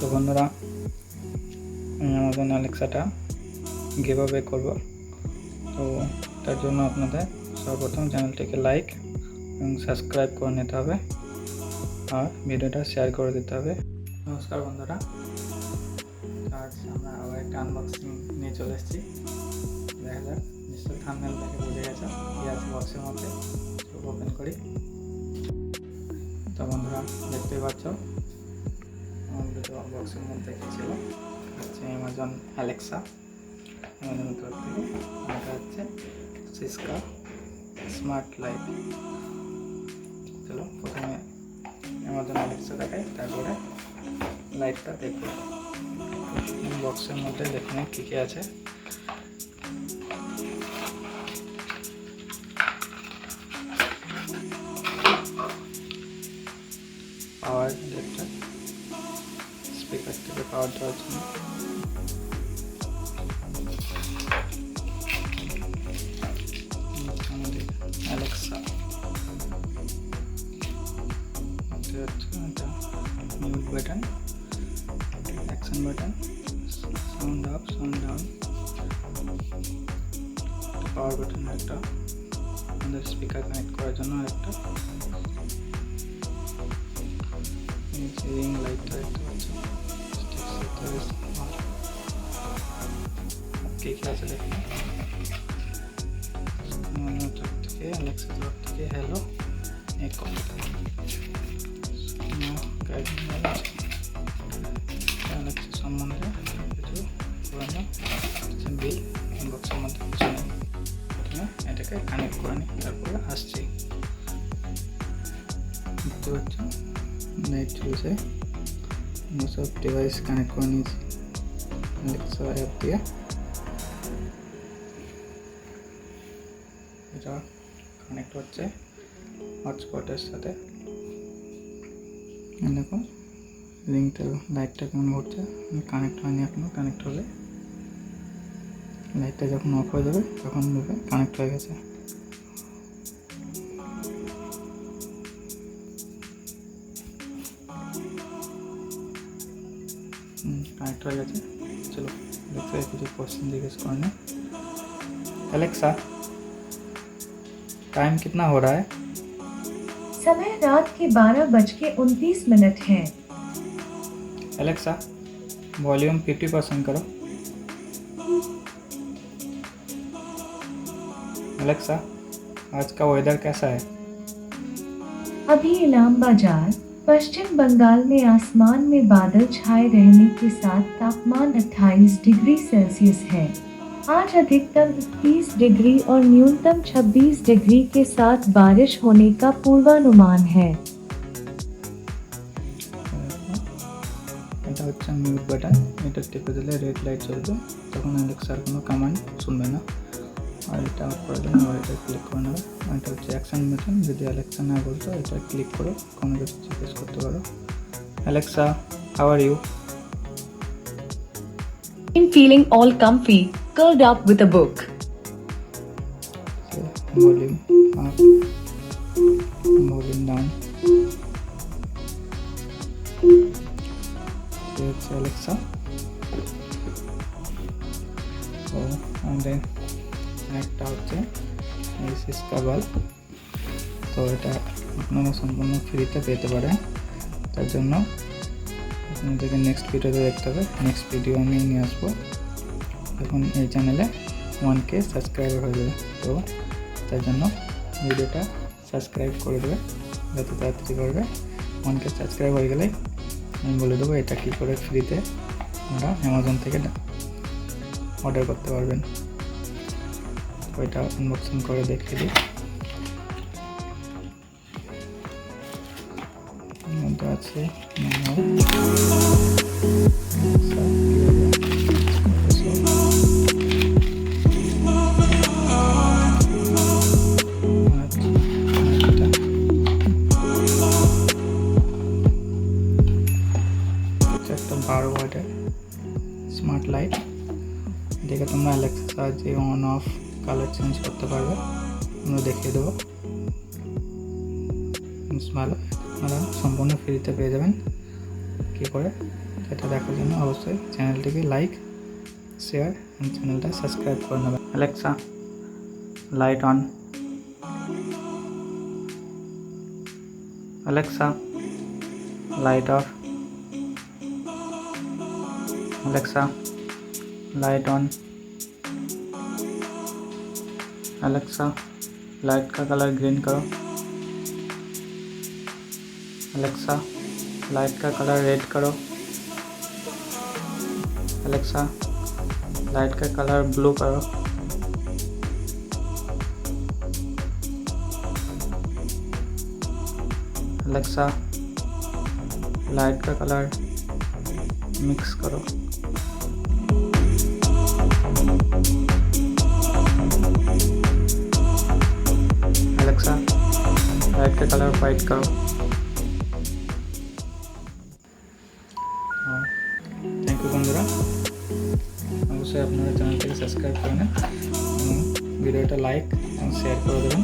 তো বন্ধুরা, আমি আমাজন অ্যালেক্সাটা গিভঅ্যাওয়ে করব। তো তার জন্য আপনাদের সর্বপ্রথম চ্যানেলটিকে লাইক এবং সাবস্ক্রাইব করে নিতে হবে আর ভিডিওটা শেয়ার করে দিতে হবে। নমস্কার বন্ধুরা। আজ আমরা আবার একটা আনবক্সিং নিয়ে চলে এসেছি। দেখা যাক নিশ্চয়ই থাম্বনেল দেখে বুঝে গেছে কী আছে বক্সের মধ্যে। ওপেন করি। তো বন্ধুরা, দেখতেই পাচ্ছ আমাদের বক্সের মধ্যে কি ছিল। হচ্ছে অ্যামাজন অ্যালেক্সা অ্যামাজন তরফ থেকে। এটা হচ্ছে সিস্কা স্মার্ট লাইট চলো প্রথমে অ্যামাজন অ্যালেক্সা দেখাই, তারপরে লাইটটা দেখব। বক্সের মধ্যে দেখুন কী কী আছে। পাওয়ার একটা স্পিকার থেকে পাওয়ার দেওয়ার জন্য আমাদের অ্যালেক্সা এটা হচ্ছে এটা mute button action button sound up sound down power button একটা। আমাদের স্পিকার কানেক্ট করার জন্য একটা। রিং লাইটটা দেখতে পাচ্ছ কে কে আছে তরফ থেকে অ্যালেক্সা তরফ থেকে সম্বন্ধে কিছু পুরানো বিল প্রথমে এটাকে কানেক্ট করে নিই তারপরে আসছি। আমরা সব ডিভাইস কানেক্ট করে নিয়েছি অ্যালেক্সা অ্যাপ দিয়ে এটা কানেক্ট হচ্ছে হটস্পটের সাথে দেখুন লিঙ্কটা লাইটটা কেমন ঘুরছে কানেক্ট হয়নি এখনও কানেক্ট হলে লাইটটা যখন অফ হয়ে যাবে তখন দেখবে কানেক্ট হয়ে গেছে কানেক্ট হয়ে গেছে চলো দেখতে কিছু क्वेश्चन জিজ্ঞেस করে एलेक्सा टाइम कितना हो रहा है? समय रात के बारह बज के उनतीस मिनट है। एलेक्सा वॉल्यूम फिफ्टी परसेंट करो। एलेक्सा आज का वेदर कैसा है? अभी इलाम बाज़ार पश्चिम बंगाल में आसमान में बादल छाए रहने के साथ तापमान 28 डिग्री सेल्सियस है आज अधिकतम 31 डिग्री और न्यूनतम 26 डिग्री के साथ बारिश होने का पूर्वानुमान है এটা হচ্ছে মিউট বাটন এটা টিপে দিলে রেড লাইট জ্বলবে তখন অ্যালেক্সার কোনো কমান্ড শুনবে না আর এটা অফ করে দেবেন আর এটা ক্লিক করে নেবে আর এটা হচ্ছে অ্যাকশন বাটন যদি অ্যালেক্সা না বলতো এটা ক্লিক করে কোনো কিছু জিজ্ঞেস করতে পারো। Alexa how are you I'm feeling all comfy, curled up with a book. Volume up volume down হচ্ছে অ্যালেক্সা তো আমাদের একটা হচ্ছে বাল্ব তো এটা আপনারা সম্পূর্ণ ফ্রিতে পেতে পারেন। তার জন্য আপনাদেরকে নেক্সট ভিডিওতে দেখতে হবে। নেক্সট ভিডিও আমি নিয়ে আসব। এখন এই চ্যানেলে ওয়ান কে সাবস্ক্রাইবার হয়ে যাবে। তো তার জন্য ভিডিওটা সাবস্ক্রাইব করে দেবে। যত তাড়াতাড়ি করবে। ওয়ান কে সাবস্ক্রাইব হয়ে গেলে আমি বলে দেবো এটা কী করে ফ্রিতে আপনারা অ্যামাজন থেকে অর্ডার করতে পারবেন। ওইটা আনবক্সিং করে দেখিয়ে দিই। আছে বারো ওয়াটের স্মার্ট লাইট দেখে তোমরা অ্যালেক্সা সাহায্যে অন অফ কালার চেঞ্জ করতে পারবে। আমরা দেখিয়ে দেবো। ভালো আপনারা সম্পূর্ণ ফ্রিতে পেয়ে যাবেন। কী করে? সেটা দেখার জন্য অবশ্যই চ্যানেলটিকে লাইক শেয়ার এবং চ্যানেলটা সাবস্ক্রাইব করে নেবেন। Alexa light on Alexa light off Alexa light on Alexa light का कलर ग्रीन करो। अलेक्सा लाइट का कलर रेड करो। अलेक्सा लाइट का कलर ब्लू करो। अलेक्सा लाइट का कलर मिक्स करो। अलेक्सा लाइट का कलर वाइट करो থ্যাংক ইউ বন্ধুরা অবশ্যই আপনারা চ্যানেলটাকে সাবস্ক্রাইব করে নেন এবং ভিডিওটা লাইক এবং শেয়ার করে দেবেন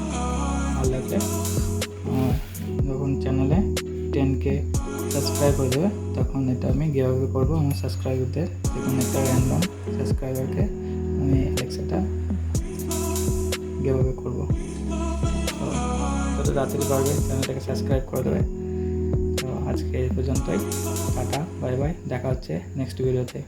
ভালো লাগলে আর যখন চ্যানেলে টেন কে সাবস্ক্রাইব হয়ে যাবে তখন এটা আমি কীভাবে করবো আমার সাবস্ক্রাইবারদের দেখুন একটা র্যান্ডম সাবস্ক্রাইবারকে আমি অ্যালেক্সাটা কীভাবে করবো তো যত তাড়াতাড়ি পারবে, চ্যানেলটাকে সাবস্ক্রাইব করে দেবে। তো আজকে এই পর্যন্তই, টাটা, বাই বাই, দেখা হচ্ছে নেক্সট ভিডিওতে